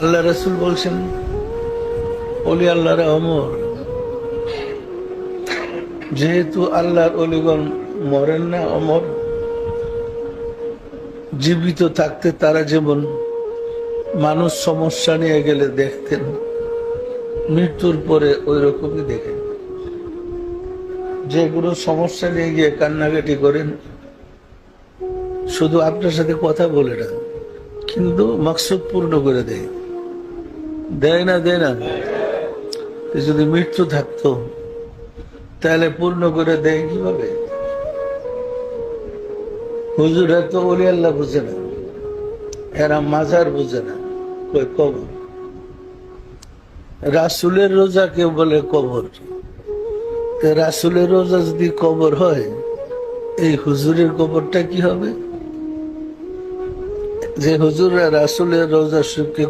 আল্লাহ রসুল বলছেন অলি আল্লাহর অমর। যেহেতু আল্লাহর অলিগণ মরেন না, অমর। জীবিত থাকতে তারা যেমন মানুষ সমস্যা নিয়ে গেলে দেখতেন, মৃত্যুর পরে ওই রকমই দেখেন। যেগুলো সমস্যা নিয়ে গিয়ে কান্নাকাটি করেন, শুধু আপনার সাথে কথা বলে না, কিন্তু মাকসুদ পূর্ণ করে দেয়। দেয় না দেয় না। যদি মৃত্যু থাকতো, তাহলে পূর্ণ করে দেয় কীভাবে? হুজুরা তো ওলি আল্লাহ বুঝে না, এরা মাজার বুঝে না কই কবর? রাসুলের রোজা কেউ বলে কবর। রাসুলের রোজা যদি কবর হয়, এই হুজুরের কবরটা কি হবে? যে হুজুররা রাসুলের রোজা শরীফকে